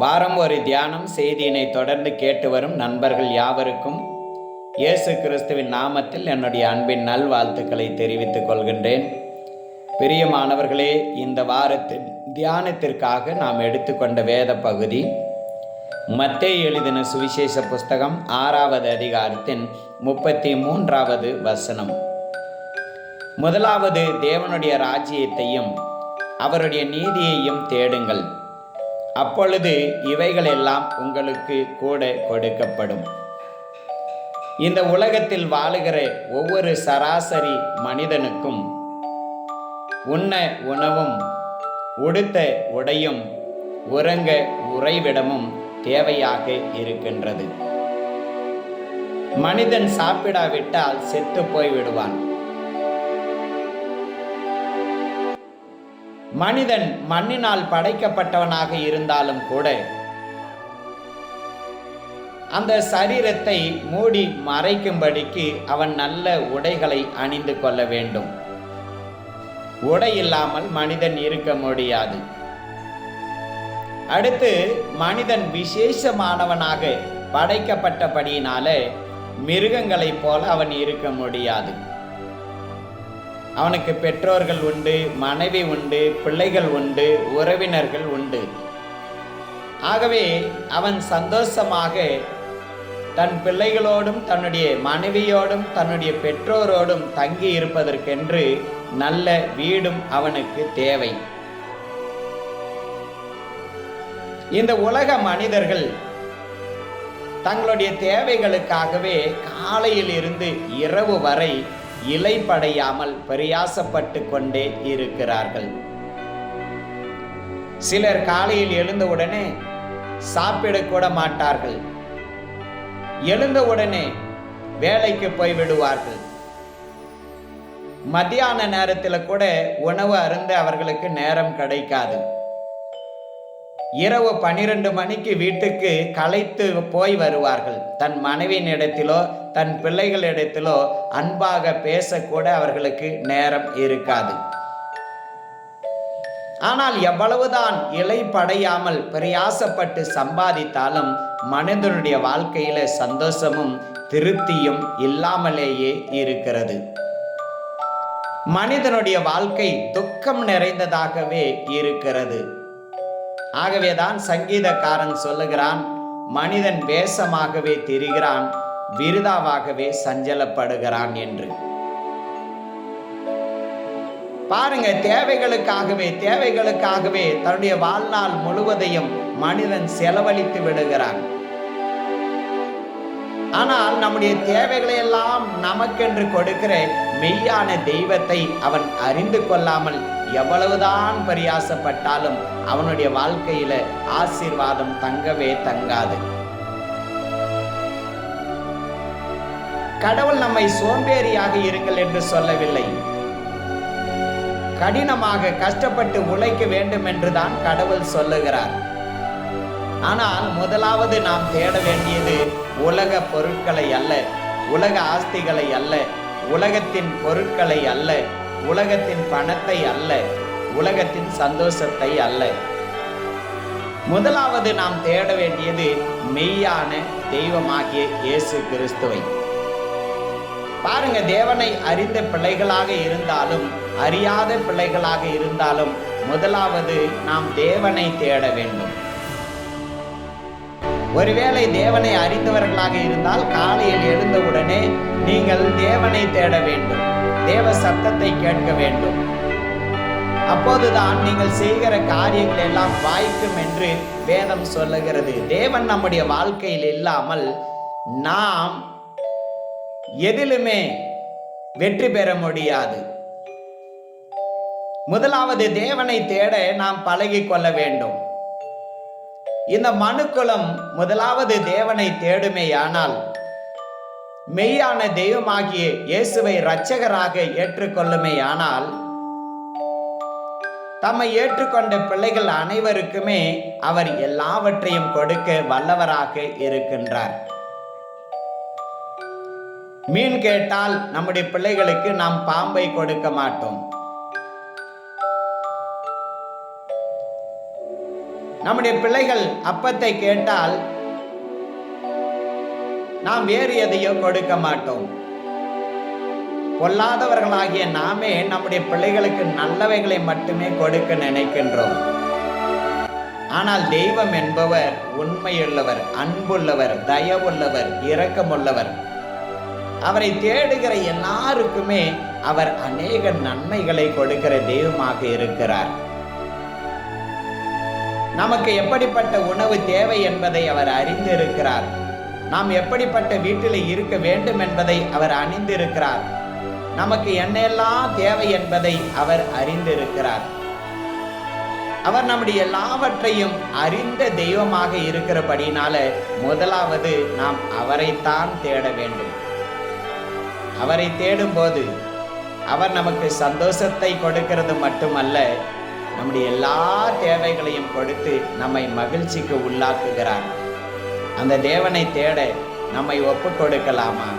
வாரம் ஒரு தியானம் செய்தியினை தொடர்ந்து கேட்டு வரும் நண்பர்கள் யாவருக்கும் இயேசு கிறிஸ்துவின் நாமத்தில் என்னுடைய அன்பின் நல்வாழ்த்துக்களை தெரிவித்துக் கொள்கின்றேன். பிரியமானவர்களே இந்த வாரத்தின் தியானத்திற்காக நாம் எடுத்துக்கொண்ட வேத பகுதி மத்தேயு எழுதின சுவிசேஷ புஸ்தகம் ஆறாவது அதிகாரத்தின் முப்பத்தி மூன்றாவது வசனம். முதலாவது தேவனுடைய ராஜ்யத்தையும் அவருடைய நீதியையும் தேடுங்கள். அப்பொழுது இவைகளெல்லாம் உங்களுக்கு கூட கொடுக்கப்படும். இந்த உலகத்தில் வாழுகிற ஒவ்வொரு சராசரி மனிதனுக்கும் உண்ண உணவும் உடுத்த உடையும் உறங்க உறைவிடமும் தேவையாக இருக்கின்றது. மனிதன் சாப்பிடாவிட்டால் செத்து போய் விடுவான் மனிதன் மண்ணினால் படைக்கப்பட்டவனாக இருந்தாலும் கூட அந்த சரீரத்தை மூடி மறைக்கும்படிக்கு அவன் நல்ல உடைகளை அணிந்து கொள்ள வேண்டும். உடை இல்லாமல் மனிதன் இருக்க முடியாது. அடுத்து மனிதன் விசேஷமானவனாக படைக்கப்பட்டபடியினால மிருகங்களைப் போல அவன் இருக்க முடியாது. அவனுக்கு பெற்றோர்கள் உண்டு மனைவி உண்டு பிள்ளைகள் உண்டு உறவினர்கள் உண்டு. ஆகவே அவன் சந்தோஷமாக தன் பிள்ளைகளோடும் தன்னுடைய மனைவியோடும் தன்னுடைய பெற்றோரோடும் தங்கி இருப்பதற்கென்று நல்ல வீடும் அவனுக்கு தேவை. இந்த உலக மனிதர்கள் தங்களுடைய தேவைகளுக்காகவே காலையில் இருந்து இரவு வரை இலைப்படையாமல் பிரயாசப்பட்டு கொண்டே இருக்கிறார்கள். சிலர் காலையில் எழுந்தவுடனே சாப்பிடக்கூட மாட்டார்கள். எழுந்தவுடனே வேலைக்கு போய் விடுவார்கள். மத்தியான நேரத்தில் கூட உணவு அருந்த அவர்களுக்கு நேரம் கிடைக்காது. இரவு பனிரெண்டு மணிக்கு வீட்டுக்கு களைத்து போய் வருவார்கள். தன் மனைவியின் இடத்திலோ தன் பிள்ளைகளிடத்திலோ அன்பாக பேசக்கூட அவர்களுக்கு நேரம் இருக்காது. ஆனால் எவ்வளவுதான் இலை படையாமல் பிரயாசப்பட்டு சம்பாதித்தாலும் மனிதனுடைய வாழ்க்கையில சந்தோஷமும் திருப்தியும் இல்லாமலேயே இருக்கிறது. மனிதனுடைய வாழ்க்கை துக்கம் நிறைந்ததாகவே இருக்கிறது. ஆகவேதான் சங்கீதக்காரன் சொல்லுகிறான் மனிதன் வேஷமாகவே திரிகிறான் விருதாவாகவே சஞ்சலப்படுகிறான் என்று. பாருங்க தேவைகளுக்காகவே தேவைகளுக்காகவே தன்னுடைய வாழ்நாள் முழுவதையும் மனிதன் செலவழித்து விடுகிறான். ஆனால் நம்முடைய தேவைகளை எல்லாம் நமக்கென்று கொடுக்கிற மெய்யான தெய்வத்தை அவன் அறிந்து கொள்ளாமல் எவ்வளவுதான் பரியாசப்பட்டாலும் அவனுடைய வாழ்க்கையில ஆசீர்வாதம் தங்கவே தங்காது. கடவுள் நம்மை சோம்பேறியாக இருங்கள் என்று சொல்லவில்லை. கடினமாக கஷ்டப்பட்டு உழைக்க வேண்டும் என்றுதான் கடவுள் சொல்லுகிறார். ஆனால் முதலாவது நாம் தேட வேண்டியது உலக பொருட்களை அல்ல உலக ஆஸ்திகளை அல்ல உலகத்தின் பொருட்களை அல்ல உலகத்தின் பணத்தை அல்ல உலகத்தின் சந்தோஷத்தை அல்ல. முதலாவது நாம் தேட வேண்டியது மெய்யான தெய்வமாகிய இயேசு கிறிஸ்துவை. பாருங்க தேவனை அறிந்த பிள்ளைகளாக இருந்தாலும் அறியாத பிள்ளைகளாக இருந்தாலும் முதலாவது நாம் தேவனை தேட வேண்டும். ஒருவேளை தேவனை அறிந்தவர்களாக இருந்தால் காலையில் எழுந்தவுடனே நீங்கள் தேவனை தேட வேண்டும். தேவ சத்தத்தை கேட்க வேண்டும். அப்போதுதான் நீங்கள் செய்கிற காரியங்கள் எல்லாம் வாய்க்கும் என்று வேதம் சொல்லுகிறது. தேவன் நம்முடைய வாழ்க்கையில் இல்லாமல் நாம் எதிலுமே வெற்றி பெற முடியாது. முதலாவது தேவனை தேட நாம் பழகி கொள்ள வேண்டும். இந்த மனுக்குளம் முதலாவது தேவனை தேடுமேயானால் மெய்யான தெய்வமாகிய இயேசுவை இரட்சகராக ஏற்றுக்கொள்ளுமேயானால் தம்மை ஏற்றுக்கொண்ட பிள்ளைகள் அனைவருக்குமே அவர் எல்லாவற்றையும் கொடுக்க வல்லவராக இருக்கின்றார். மீன் கேட்டால் நம்முடைய பிள்ளைகளுக்கு நாம் பாம்பை கொடுக்க மாட்டோம். நம்முடைய பிள்ளைகள் அப்பத்தை கேட்டால் நாம் வேறு எதையோ கொடுக்க மாட்டோம். பொல்லாதவர்களாகிய நாமே நம்முடைய பிள்ளைகளுக்கு நல்லவைகளை மட்டுமே கொடுக்க நினைக்கின்றோம். ஆனால் தெய்வம் என்பவர் உண்மையுள்ளவர் அன்புள்ளவர் தயவுள்ளவர் இரக்கமுள்ளவர். அவரை தேடுகிற எல்லாருக்குமே அவர் அநேக நன்மைகளை கொடுக்கிற தெய்வமாக இருக்கிறார். நமக்கு எப்படிப்பட்ட உணவு தேவை என்பதை அவர் அறிந்திருக்கிறார். நாம் எப்படிப்பட்ட வீட்டில் இருக்க வேண்டும் என்பதை அவர் அணிந்திருக்கிறார். நமக்கு என்னெல்லாம் தேவை என்பதை அவர் அறிந்திருக்கிறார். அவர் நம்முடைய எல்லாவற்றையும் அறிந்த தெய்வமாக இருக்கிறபடினால முதலாவது நாம் அவரைத்தான் தேட வேண்டும். அவரை தேடும்போது அவர் நமக்கு சந்தோஷத்தை கொடுக்கிறது மட்டுமல்ல நம்முடைய எல்லா தேவைகளையும் கொடுத்து நம்மை மகிழ்ச்சிக்கு உள்ளாக்குகிறார். அந்த தேவனை தேட நம்மை ஒப்பு கொடுக்கலாமா